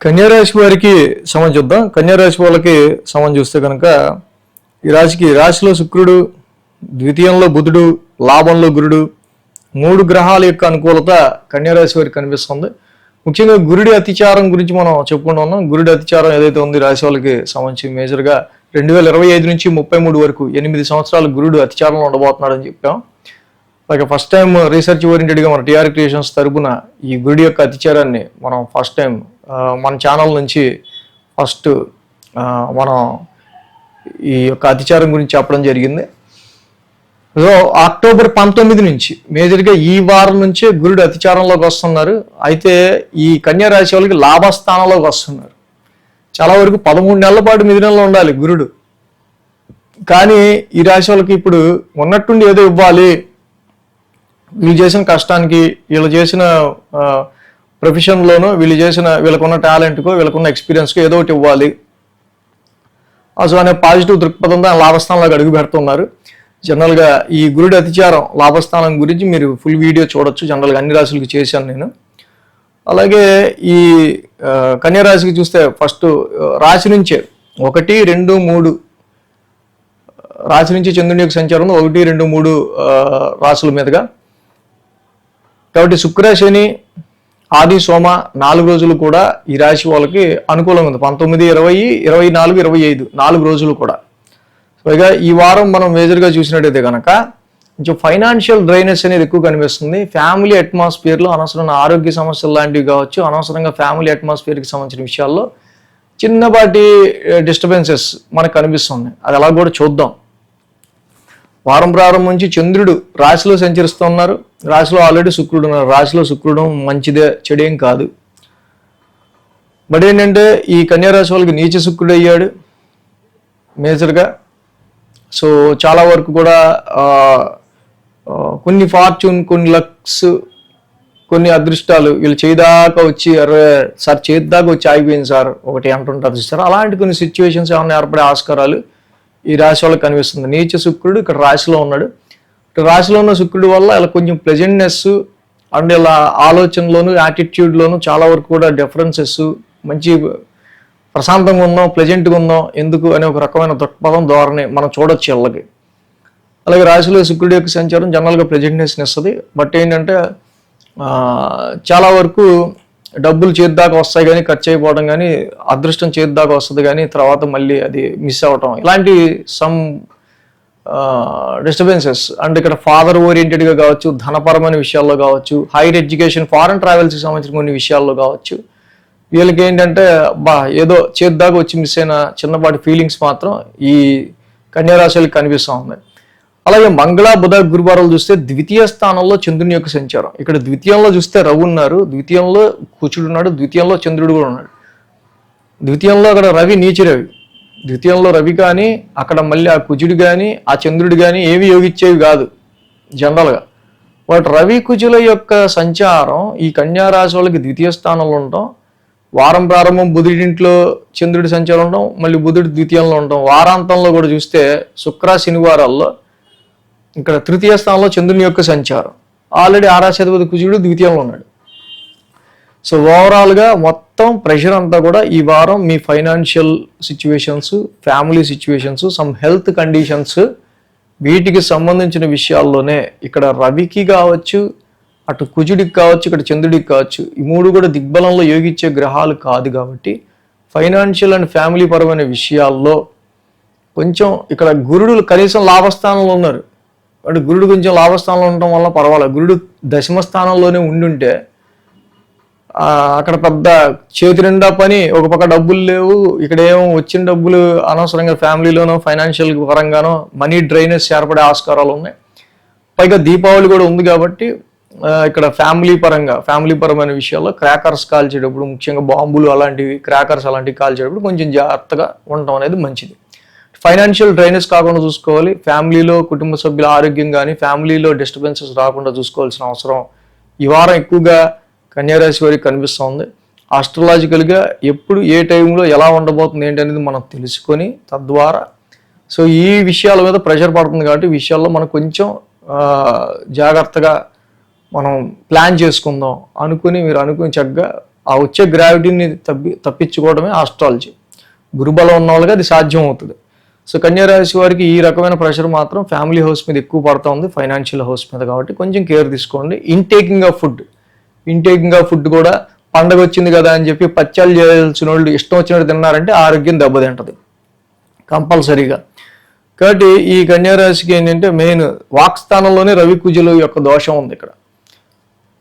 కన్యారాశి వారికి సమం చూద్దాం. కన్యారాశి వాళ్ళకి సమం చూస్తే కనుక ఈ రాశికి రాశిలో శుక్రుడు ద్వితీయంలో బుధుడు లాభంలో గురుడు మూడు గ్రహాల యొక్క అనుకూలత కన్యారాశి వారికి కనిపిస్తుంది. ముఖ్యంగా గురుడి అతిచారం గురించి మనం చెప్పుకుంటూ ఉన్నాం. గురుడి అతిచారం ఏదైతే ఉంది రాశి వాళ్ళకి సంబంధించి మేజర్గా రెండు వేల ఇరవై ఐదు నుంచి ముప్పై మూడు వరకు ఎనిమిది సంవత్సరాలు గురుడు అతిచారంలో ఉండబోతున్నాడని చెప్పాం. అలాగే ఫస్ట్ టైం రీసెర్చ్ ఓరియంటెడ్గా మన టీఆర్ క్రియేషన్స్ తరపున ఈ గుడి యొక్క అతిచారాన్ని మనం ఫస్ట్ టైం uh, మన ఛానల్ నుంచి ఫస్ట్ uh, మనం ఈ యొక్క అతిచారం గురించి చెప్పడం జరిగింది. సో అక్టోబర్ పంతొమ్మిది నుంచి మేజర్గా ఈ వారం నుంచే గురుడు అతిచారంలోకి వస్తున్నారు. అయితే ఈ కన్యా రాశి వాళ్ళకి లాభస్థానంలోకి వస్తున్నారు. చాలా వరకు పదమూడు నెలల పాటు మిథునంలో ఉండాలి గురుడు. కానీ ఈ రాశి వాళ్ళకి ఇప్పుడు ఉన్నట్టుండి ఏదో ఇవ్వాలి. వీళ్ళు చేసిన కష్టానికి వీళ్ళు చేసిన ప్రొఫెషన్లోనూ వీళ్ళు చేసిన వీళ్ళకున్న టాలెంట్కో వీళ్ళకున్న ఎక్స్పీరియన్స్కో ఏదో ఒకటి ఇవ్వాలి. అసలు అనే పాజిటివ్ దృక్పథంతో దాని లాభస్థానంలోకి అడుగు పెడుతున్నారు. జనరల్గా ఈ గురుడి అతిచారం లాభస్థానం గురించి మీరు ఫుల్ వీడియో చూడొచ్చు. జనరల్గా అన్ని రాశులకు చేశాను నేను. అలాగే ఈ కన్యారాశికి చూస్తే ఫస్ట్ రాశి నుంచే ఒకటి రెండు మూడు రాశి నుంచి చంద్రుని యొక్క సంచారం ఒకటి రెండు మూడు రాశుల మీదుగా కాబట్టి శుక్ర శని ఆది సోమ నాలుగు రోజులు కూడా ఈ రాశి వాళ్ళకి అనుకూలంగా ఉంది. పంతొమ్మిది ఇరవై ఇరవై నాలుగు ఇరవై ఐదు నాలుగు రోజులు కూడా. పైగా ఈ వారం మనం మేజర్గా చూసినట్టయితే కనుక కొంచెం ఫైనాన్షియల్ డ్రైనెస్ అనేది ఎక్కువ కనిపిస్తుంది. ఫ్యామిలీ అట్మాస్ఫియర్లో అనవసరమైన ఆరోగ్య సమస్యలు లాంటివి కావచ్చు అనవసరంగా ఫ్యామిలీ అట్మాస్ఫియర్కి సంబంధించిన విషయాల్లో చిన్నపాటి eh, డిస్టర్బెన్సెస్ మనకు కనిపిస్తుంది అది అలా కూడా చూద్దాం. వారం ప్రారంభం నుంచి చంద్రుడు రాశిలో సంచరిస్తున్నారు. రాశిలో ఆల్రెడీ శుక్రుడు ఉన్నారు. రాశిలో శుక్రుడు మంచిదే చెడేం కాదు. బట్ ఏంటంటే ఈ కన్యారాశి వాళ్ళకి నీచ శుక్రుడు అయ్యాడు. మేజర్గా. సో చాలా వరకు కూడా కొన్ని ఫార్చ్యూన్ కొన్ని లక్స్ కొన్ని అదృష్టాలు వీళ్ళు చేయదాకా వచ్చి అరే సార్ చేద్దాకా వచ్చి ఆగిపోయింది సార్. ఒకటి అంటుంటారు సార్ అలాంటి కొన్ని సిచ్యువేషన్స్ ఏమైనా ఏర్పడే ఆస్కారాలు ఈ రాశి వాళ్ళకి కనిపిస్తుంది. నీచ శుక్రుడు ఇక్కడ రాశిలో ఉన్నాడు. ఇక్కడ రాశిలో ఉన్న శుక్రుడు వల్ల ఇలా కొంచెం ప్లెజెంట్నెస్ అండ్ ఇలా ఆలోచనలోను యాటిట్యూడ్లోను చాలా వరకు కూడా డిఫరెన్సెస్ మంచి ప్రశాంతంగా ఉందాం ప్లెజెంట్గా ఉందాం ఎందుకు అనే ఒక రకమైన దృక్పథం ధోరణి మనం చూడొచ్చు ఇళ్ళకి. అలాగే రాశిలో శుక్రుడి యొక్క సంచారం జనరల్గా ప్రెజెంట్నెస్ ఇస్తుంది. బట్ ఏంటంటే చాలా వరకు డబ్బులు చేద్దాకా వస్తాయి కానీ ఖర్చు అయిపోవడం కానీ అదృష్టం చేద్దాకా వస్తుంది కానీ తర్వాత మళ్ళీ అది మిస్ అవ్వటం ఇలాంటి సమ్ డిస్టర్బెన్సెస్ అండ్ ఇక్కడ ఫాదర్ ఓరియంటెడ్గా కావచ్చు ధనపరమైన విషయాల్లో కావచ్చు హైర్ ఎడ్యుకేషన్ ఫారెన్ ట్రావెల్స్కి సంబంధించిన కొన్ని విషయాల్లో కావచ్చు వీళ్ళకి ఏంటంటే బా ఏదో చేద్దాకా వచ్చి మిస్ అయిన చిన్నపాటి ఫీలింగ్స్ మాత్రం ఈ కన్యారాశులకు కనిపిస్తూ ఉంది అలాగే మంగళ బుధ గురువారాలు చూస్తే ద్వితీయ స్థానంలో చంద్రుని యొక్క సంచారం. ఇక్కడ ద్వితీయంలో చూస్తే రవి ఉన్నారు ద్వితీయంలో కుచుడు ఉన్నాడు ద్వితీయంలో చంద్రుడు కూడా ఉన్నాడు. ద్వితీయంలో అక్కడ రవి నీచి రవి. ద్వితీయంలో రవి కానీ అక్కడ మళ్ళీ ఆ కుజుడు కానీ ఆ చంద్రుడు కానీ ఏవి యోగిచ్చేవి కాదు జనరల్గా వాటి రవి కుజుల యొక్క సంచారం ఈ కన్యారాశి వాళ్ళకి ద్వితీయ స్థానంలో ఉండటం వారం ప్రారంభం బుధుడింట్లో చంద్రుడి సంచారం ఉండడం మళ్ళీ బుధుడు ద్వితీయంలో ఉండటం. వారాంతంలో కూడా చూస్తే శుక్ర శనివారాల్లో ఇక్కడ తృతీయ స్థానంలో చంద్రుని యొక్క సంచారం. ఆల్రెడీ ఆరాశాధిపతి కుజుడు ద్వితీయంలో ఉన్నాడు. సో ఓవరాల్గా మొత్తం ప్రెషర్ అంతా కూడా ఈ వారం మీ financial situations family situations some health conditions వీటికి సంబంధించిన విషయాల్లోనే ఇక్కడ రవికి కావచ్చు అటు కుజుడికి కావచ్చు ఇక్కడ చంద్రుడికి కావచ్చు ఈ మూడు కూడా దిగ్బలంలో యోగించే గ్రహాలు కాదు కాబట్టి ఫైనాన్షియల్ అండ్ ఫ్యామిలీ పరమైన విషయాల్లో కొంచెం ఇక్కడ గురుడు కనీసం లాభస్థానంలో ఉన్నారు. అంటే గురుడు కొంచెం లాభస్థానంలో ఉండటం వల్ల పర్వాలేదు. గురుడు దశమ స్థానంలోనే ఉండుంటే అక్కడ పెద్ద చేతి నిండా పని ఒక పక్క డబ్బులు లేవు ఇక్కడ ఏమో వచ్చిన డబ్బులు అనవసరంగా ఫ్యామిలీలోనో ఫైనాన్షియల్ పరంగానో మనీ డ్రైనేజ్ ఏర్పడే ఆస్కారాలు ఉన్నాయి. పైగా దీపావళి కూడా ఉంది కాబట్టి ఇక్కడ ఫ్యామిలీ పరంగా ఫ్యామిలీ పరమైన విషయాల్లో క్రాకర్స్ కాల్చేటప్పుడు ముఖ్యంగా బాంబులు అలాంటివి క్రాకర్స్ అలాంటివి కాల్చేటప్పుడు కొంచెం జాగ్రత్తగా ఉండటం అనేది మంచిది. ఫైనాన్షియల్ డ్రైనేజ్ కాకుండా చూసుకోవాలి. ఫ్యామిలీలో కుటుంబ సభ్యుల ఆరోగ్యం కానీ ఫ్యామిలీలో డిస్టర్బెన్సెస్ రాకుండా చూసుకోవాల్సిన అవసరం ఈ వారం ఎక్కువగా కన్యారాశి వారికి కనిపిస్తుంది ఆస్ట్రలాజికల్గా ఎప్పుడు ఏ టైంలో ఎలా ఉండబోతుంది ఏంటనేది మనం తెలుసుకొని తద్వారా సో ఈ విషయాల మీద ప్రెషర్ పడుతుంది కాబట్టి విషయాల్లో మనం కొంచెం జాగ్రత్తగా మనం ప్లాన్ చేసుకుందాం అనుకుని మీరు అనుకుని చక్కగా ఆ వచ్చే గ్రావిటీని తప్పి తప్పించుకోవడమే ఆస్ట్రాలజీ గురుబలం ఉన్న వాళ్ళకి అది సాధ్యం అవుతుంది. సో కన్యారాశి వారికి ఈ రకమైన ప్రెషర్ మాత్రం ఫ్యామిలీ హౌస్ మీద ఎక్కువ పడుతూ ఉంది ఫైనాన్షియల్ హౌస్ మీద కాబట్టి కొంచెం కేర్ తీసుకోండి. Intaking of food intaking of food కూడా పండగ వచ్చింది కదా అని చెప్పి పచ్చళ్ళు చేయాల్సిన వాళ్ళు ఇష్టం వచ్చినట్టు తిన్నారంటే ఆరోగ్యం దెబ్బతింటది కంపల్సరీగా. కాబట్టి ఈ కన్యారాశికి ఏంటంటే మెయిన్ వాక్స్థానంలోనే రవి కుజుల యొక్క దోషం ఉంది ఇక్కడ.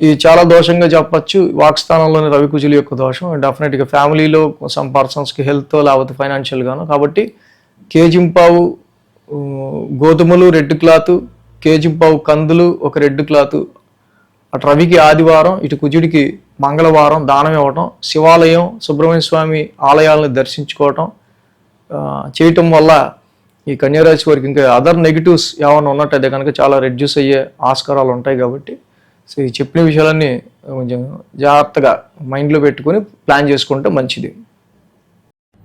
ఇది చాలా దోషంగా చెప్పచ్చు వాక్స్థానంలోని రవి కుజుల యొక్క దోషం. డెఫినెట్గా ఫ్యామిలీలో సమ్ పర్సన్స్కి హెల్త్ లేకపోతే ఫైనాన్షియల్గాను. కాబట్టి కేజింపావు గోధుమలు రెడ్ క్లాత్ కేజింపావు కందులు ఒక రెడ్ క్లాత్. అటు రవికి ఆదివారం ఇటు కుజుడికి మంగళవారం దానం ఇవ్వటం శివాలయం సుబ్రహ్మణ్య స్వామి ఆలయాలను దర్శించుకోవటం. చేయటం వల్ల ఈ కన్యారాశి వారికి ఇంకా అదర్ నెగిటివ్స్ ఏమైనా ఉన్నట్టయితే కనుక చాలా రెడ్యూస్ అయ్యే ఆస్కారాలు ఉంటాయి కాబట్టి సో ఈ చెప్పిన విషయాలన్నీ కొంచెం జాగ్రత్తగా మైండ్లో పెట్టుకొని ప్లాన్ చేసుకుంటే మంచిది.